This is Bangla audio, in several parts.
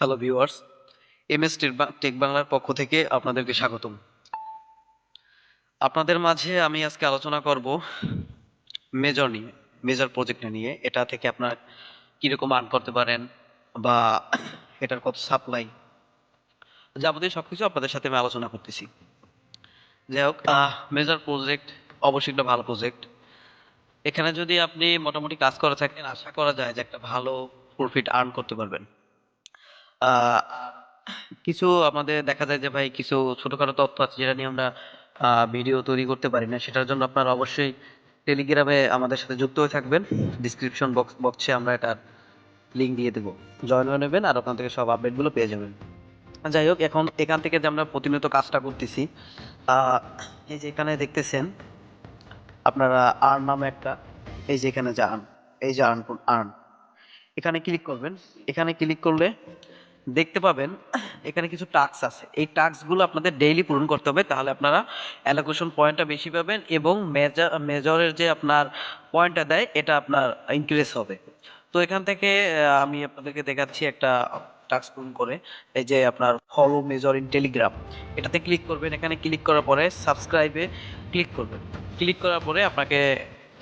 Hello viewers M S tech বাংলার পক্ষ থেকে আপনাদেরকে স্বাগতম। আপনাদের মাঝে আমি আজকে আলোচনা করব মেজর নিয়ে মেজর প্রজেক্ট নিয়ে। এটা থেকে আপনার কীরকম আর্ন করতে পারেন বা এটার কত সাপ্লাই যাবতীয় সব কিছু আপনাদের সাথে আমি আলোচনা করতেছি। যাই হোক মেজর প্রজেক্ট অবশ্যই একটা ভালো প্রজেক্ট এখানে যদি আপনি মোটামুটি কাজ করে থাকেন, আশা করা যায় যে একটা ভালো প্রফিট আর্ন করতে পারবেন। আহ, কিছু আমাদের দেখা যায় যে ভাই কিছু ছোটখাটো তথ্য আছে যেটা নিয়ে আমরা ভিডিও তৈরি করতে পারি না। সেটার জন্য আপনারা অবশ্যই টেলিগ্রামে আমাদের সাথে যুক্ত হয়ে থাকবেন। ডিসক্রিপশন বক্স বক্সে আমরা এটার লিঙ্ক দিয়ে দেবো। জয়েন হয়ে নেবেন আর ওখান থেকে সব আপডেটগুলো পেয়ে যাবেন। যাই হোক এখন এখান থেকে যে আমরা প্রতিনিয়ত কাজটা করতেছি আহ, এই যে এখানে দেখতেছেন আপনারা আর্ন নামে একটা এই যে এখানে যে আর্ন এই যে আর্ন আর্ন এখানে ক্লিক করবেন। এখানে ক্লিক করলে দেখতে পাবেন, এখানে কিছু টাস্ক আছে। এই টাস্কগুলো আপনাদের ডেইলি পূরণ করতে হবে, তাহলে আপনারা অ্যালোকেশন পয়েন্টটা বেশি পাবেন এবং মেজর মেজরের যে আপনার পয়েন্টটা দেয়, এটা আপনার ইনক্রিজ হবে। তো এখান থেকে আমি আপনাদেরকে দেখাচ্ছি একটা টাস্ক পূরণ করে, এই যে আপনার ফলো মেজর ইন টেলিগ্রাম এটাতে ক্লিক করবেন, এখানে ক্লিক করার পরে সাবস্ক্রাইবে ক্লিক করবেন। ক্লিক করার পরে আপনাকে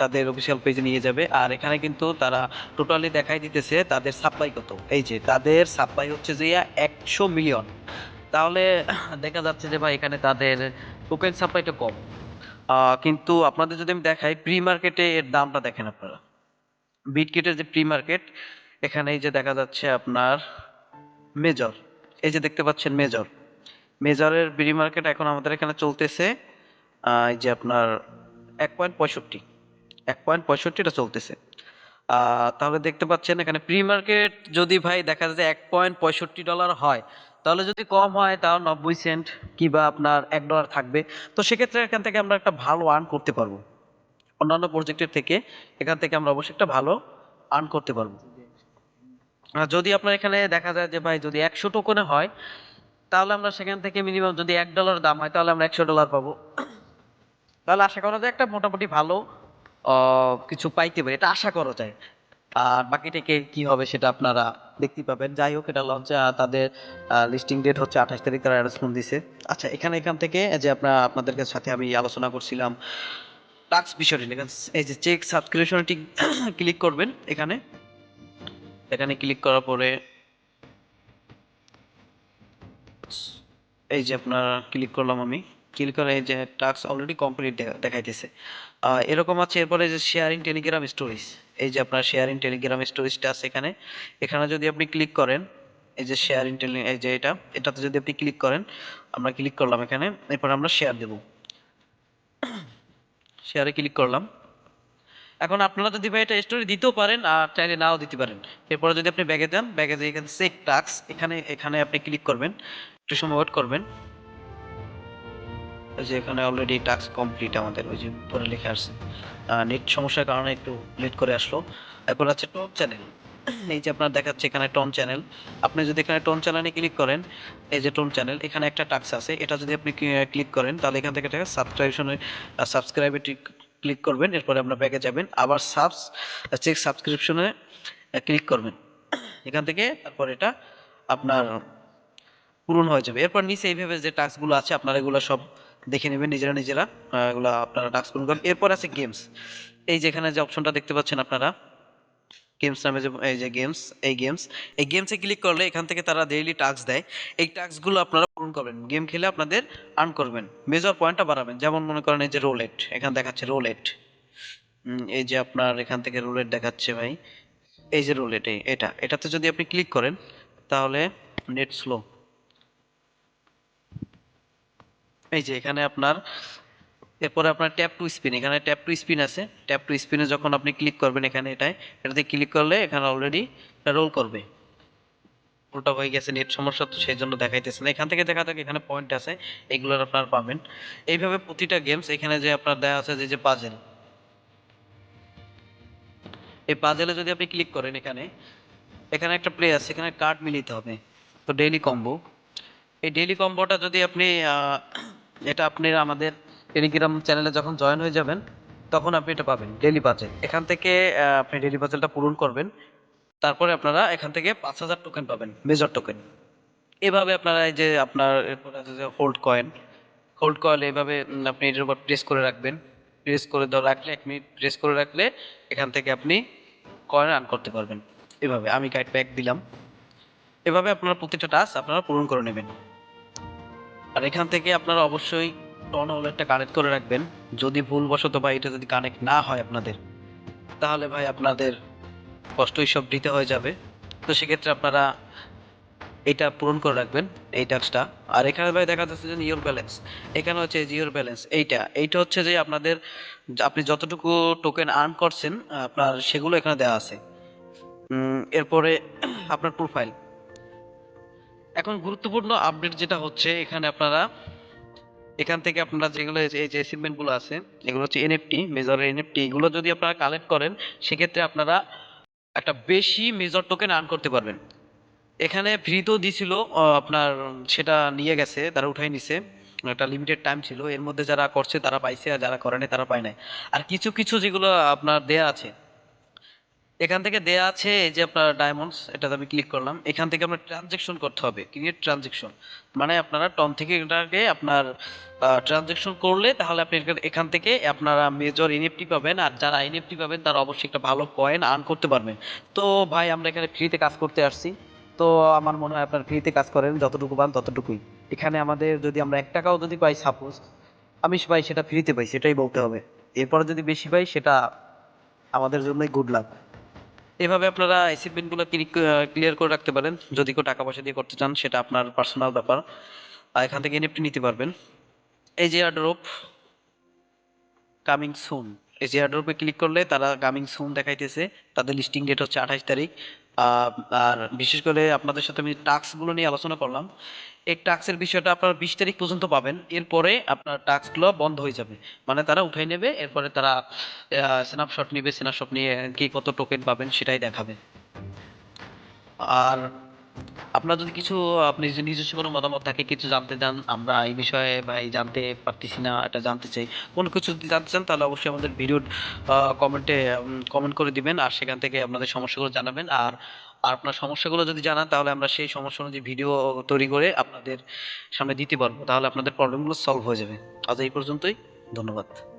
তাদের অফিসিয়াল পেজে নিয়ে যাবে। আর এখানে কিন্তু তারা টোটালি দেখাই দিতেছে তাদের সাপ্লাই কত। এই যে, তাদের সাপ্লাই হচ্ছে যে একশো মিলিয়ন তাহলে দেখা যাচ্ছে যে ভাই এখানে তাদের টোকেন সাপ্লাইটা কম। কিন্তু আপনাদের যদি আমি দেখাই প্রি মার্কেটে এর দামটা দেখেন আপনারা। বিটকিটের যে প্রি মার্কেট এখানে এই যে দেখা যাচ্ছে আপনার মেজর এই যে দেখতে পাচ্ছেন মেজর মেজরের প্রি মার্কেট এখন আমাদের এখানে চলতেছে এই যে আপনার এক পয়েন্ট পঁয়ষট্টি। এক পয়েন্ট পঁয়ষট্টিটা চলতেছে। তাহলে দেখতে পাচ্ছেন এখানে প্রি মার্কেট যদি ভাই দেখা যায় এক পয়েন্ট পঁয়ষট্টি ডলার হয়, তাহলে যদি কম হয় তাও নব্বই সেন্ট কিংবা আপনার এক ডলার থাকবে। তো সেক্ষেত্রে এখান থেকে আমরা একটা ভালো আর্ন করতে পারব। অন্যান্য প্রজেক্টের থেকে এখান থেকে আমরা অবশ্যই একটা ভালো আর্ন করতে পারব। যদি আপনার এখানে দেখা যায় যে ভাই যদি একশো টোকনে হয়, তাহলে আমরা সেখান থেকে মিনিমাম যদি এক ডলার দাম হয়, তাহলে আমরা একশো ডলার পাবো। তাহলে আশা করা যায় একটা মোটামুটি ভালো কিছু পাইতে পারি। এটা আশা করা যায়। আর বাকিটাকে কি হবে সেটা আপনারা দেখতে পাবেন। যাই হোক, এটা লঞ্চ তাদের লিস্টিং ডেট হচ্ছে আঠাশ তারিখ তারা অ্যানাউন্সমেন্ট দিছে। আচ্ছা এখানে এখান থেকে যে আপনার, আপনাদের সাথে আমি আলোচনা করছিলাম টাক্স বিষয়টি এই যে চেক সাবস্ক্রিপশনটি ক্লিক করবেন এখানে। এখানে ক্লিক করার পরে, এই যে আপনার ক্লিক করলাম আমি। ক্লিক করে যে টাস্ক অলরেডি কমপ্লিট দেখাইতেছে। এরকম আছে, এরপরে যে শেয়ারিং টেলিগ্রাম স্টোরিজ এই যে আপনার শেয়ারিং টেলিগ্রাম স্টোরিজটা আছে এখানে। এখানে যদি আপনি ক্লিক করেন, এই যে শেয়ারিং টেলি এই যে এটা, এটাতে যদি আপনি ক্লিক করেন, আমরা ক্লিক করলাম এখানে, এরপর আমরা শেয়ার দেব। শেয়ারে ক্লিক করলাম। এখন আপনারা যদি ভাই এটা স্টোরি দিতেও পারেন, আর চাইলে নাও দিতে পারেন। এরপরে যদি আপনি ব্যাগে দেন ব্যাগে যে এখানে চেক টাক্স এখানে এখানে আপনি ক্লিক করবেন। একটু সময় ওয়েট করবেন। যে এখানে অলরেডি টাস্ক কমপ্লিট আমাদের, ওই যে পরে লেখা আসছে। নেট সমস্যার কারণে একটু লেট করে আসলো। এরপর আছে টপ চ্যানেল এই যে আপনার দেখাচ্ছে এখানে টন চ্যানেল আপনি যদি এখানে টন চ্যানেলে ক্লিক করেন, এই যে টোন চ্যানেল এখানে একটা টাক্স আছে। এটা যদি আপনি ক্লিক করেন, তাহলে এখান থেকে একটা সাবস্ক্রিপশনে সাবস্ক্রাইবে ক্লিক করবেন। এরপরে আপনার ব্যাগে যাবেন। আবার সাবস চেক সাবস্ক্রিপশনে ক্লিক করবেন। এখান থেকে তারপর এটা আপনার পূরণ হয়ে যাবে। এরপর নিচে এইভাবে যে টাস্কগুলো আছে, আপনারা এগুলো সব দেখে নেবেন নিজেরা নিজেরা এগুলো আপনারা টাস্ক করবেন এরপর আছে গেমস এই যে এখানে যে অপশনটা দেখতে পাচ্ছেন আপনারা গেমস নামে যে, এই যে গেমস এই গেমস এই গেমসে ক্লিক করলে এখান থেকে তারা ডেইলি টাস্ক দেয়। এই টাস্কগুলো আপনারা পূরণ করবেন। গেম খেলে আপনাদের আর্ন করবেন। মেজর পয়েন্টটা বাড়াবেন। যেমন মনে করেন এই যে রোলেট এখানে দেখাচ্ছে রোলেট এই যে আপনার এখান থেকে রোলেট দেখাচ্ছে ভাই। এই যে রোলেট এটা। এটাতে যদি আপনি ক্লিক করেন, তাহলে নেট স্লো এই যে এখানে আপনার, এরপরে আপনার ট্যাপ টু স্পিন এখানে ট্যাপ টু স্পিন আছে। ট্যাপ টু স্পিনে যখন আপনি ক্লিক করবেন এখানে এটায়, এটাতে ক্লিক করলে এখানে অলরেডি রোল করবে। ওটা হয়ে গেছে নেট সমস্যা তো সেই জন্য দেখাইতেছে না। এখান থেকে দেখা থাকে এখানে পয়েন্ট আছে, এগুলোর আপনার পাবেন। এইভাবে প্রতিটা গেমস এখানে যে আপনার দেওয়া আছে, যে যে পাজেল এই পাজেলে যদি আপনি ক্লিক করেন এখানে এখানে একটা প্লে আছে, এখানে কার্ড মিলিতে হবে। তো ডেইলি কম্বো এই ডেইলি কম্বোটা যদি আপনি এটা আপনি আমাদের টেলিগ্রাম চ্যানেলে যখন জয়েন হয়ে যাবেন, তখন আপনি এটা পাবেন ডেইলি পাজেল এখান থেকে আপনি ডেইলি পাজেলটা পূরণ করবেন, তারপরে আপনারা এখান থেকে পাঁচ হাজার টোকেন পাবেন মেজর টোকেন এভাবে আপনারা এই যে আপনার আছে যে হোল্ড কয়েন হোল্ড কয়েন এভাবে আপনি এটার উপর প্রেস করে রাখবেন। প্রেস করে ধর, রাখলে, এক মিনিট প্রেস করে রাখলে এখান থেকে আপনি কয়েন আর্ন করতে পারবেন। এভাবে, আমি গাইড প্যাক দিলাম। এভাবে আপনারা প্রতিটা টাস্ক আপনারা পূরণ করে নেবেন। আর এখান থেকে আপনারা অবশ্যই টন ওয়ালেটটা কানেক্ট করে রাখবেন। যদি ভুলবশত বা এটা যদি কানেক্ট না হয় আপনাদের, তাহলে ভাই আপনাদের কষ্টই সব দিতে হয়ে যাবে। তো সেক্ষেত্রে আপনারা এটা পূরণ করে রাখবেন, এই টাস্কটা আর এখানে ভাই দেখা যাচ্ছে যে ইওর ব্যালেন্স এখানে হচ্ছে জিওর ব্যালেন্স এইটা। এইটা হচ্ছে যে আপনাদের আপনি যতটুকু টোকেন আর্ন করছেন, আপনার সেগুলো এখানে দেওয়া আছে। এরপরে আপনার প্রোফাইল এখন গুরুত্বপূর্ণ আপডেট যেটা হচ্ছে, এখানে আপনারা, এখান থেকে আপনারা যেগুলো এই যে- এই যে অ্যাচিভমেন্টগুলো আছে, এগুলো হচ্ছে এনএফটি মেজরের এনএফটি এগুলো যদি আপনারা কালেক্ট করেন, সেক্ষেত্রে আপনারা একটা বেশি মেজর টোকেন আর্ন করতে পারবেন। এখানে ফ্রিতেও দিছিল আপনার সেটা নিয়ে গেছে, তারা উঠাই নিছে, একটা লিমিটেড টাইম ছিল, এর মধ্যে যারা করছে তারা পাইছে, আর যারা করেনি তারা পায় নাই। আর কিছু কিছু যেগুলো আপনার দেয়া আছে এখান থেকে দেয়া আছে যে আপনার ডায়মন্ডস এটাতে আমি ক্লিক করলাম। এখান থেকে আপনার ট্রানজেকশন করতে হবে ক্রিয়েট ট্রানজেকশন মানে আপনারা টন থেকে এটাকে আপনার ট্রানজেকশন করলে তাহলে আপনি এখান- থেকে আপনারা মেজর এনএফটি পাবেন আর যারা এনএফটি পাবেন তারা অবশ্যই একটা ভালো কয়েন আর্ন করতে পারবেন। তো ভাই, আমরা এখানে ফ্রিতে কাজ করতে আসছি। তো আমার মনে হয় আপনার ফ্রিতে কাজ করেন, যতটুকু পান ততটুকুই। এখানে আমাদের যদি আমরা এক টাকাও যদি পাই সাপোজ আমি পাই সেটা ফ্রিতে পাই, সেটাই বলতে হবে। এরপরে যদি বেশি পাই, সেটা আমাদের জন্যই গুড লাক এভাবে আপনারা অ্যাচিভমেন্টগুলো ক্লিয়ার করে রাখতে পারেন। যদি কেউ টাকা পয়সা দিয়ে করতে চান, সেটা আপনার পার্সোনাল ব্যাপার। আর এখান থেকে এনএফটি নিতে পারবেন। এই যে এয়ারড্রপ কামিং সুন এই যে এয়ারড্রপে ক্লিক করলে তারা কামিং সুন দেখাইতেছে। তাদের লিস্টিং ডেট হচ্ছে আঠাশ তারিখ। আর বিশেষ করে আপনাদের সাথে আমি টাস্কগুলো নিয়ে আলোচনা করলাম। এই টাস্কের বিষয়টা আপনারা বিশ তারিখ পর্যন্ত পাবেন। এরপরে আপনার টাস্কগুলো বন্ধ হয়ে যাবে। মানে তারা উঠাই নেবে, এরপরে তারা স্ন্যাপশট নেবে স্ন্যাপশট নিয়ে কি কত টোকেন পাবেন সেটাই দেখাবে। আর আপনার যদি কিছু আপনি যদি নিজস্ব কোনো মতামত থাকে, কিছু জানতে চান, আমরা এই বিষয়ে বা এই জানতে পারতেছি না, এটা জানতে চাই, কোনো কিছু যদি জানতে চান, তাহলে অবশ্যই আমাদের ভিডিওর কমেন্টে কমেন্ট করে দিবেন, আর সেখান থেকে আপনাদের সমস্যাগুলো জানাবেন, আর আর আপনার সমস্যাগুলো যদি জানান, তাহলে আমরা সেই সমস্যা অনুযায়ী ভিডিও তৈরি করে আপনাদের সামনে দিতে পারব, তাহলে আপনাদের প্রবলেমগুলো সলভ হয়ে যাবে। আজ এই পর্যন্তই, ধন্যবাদ।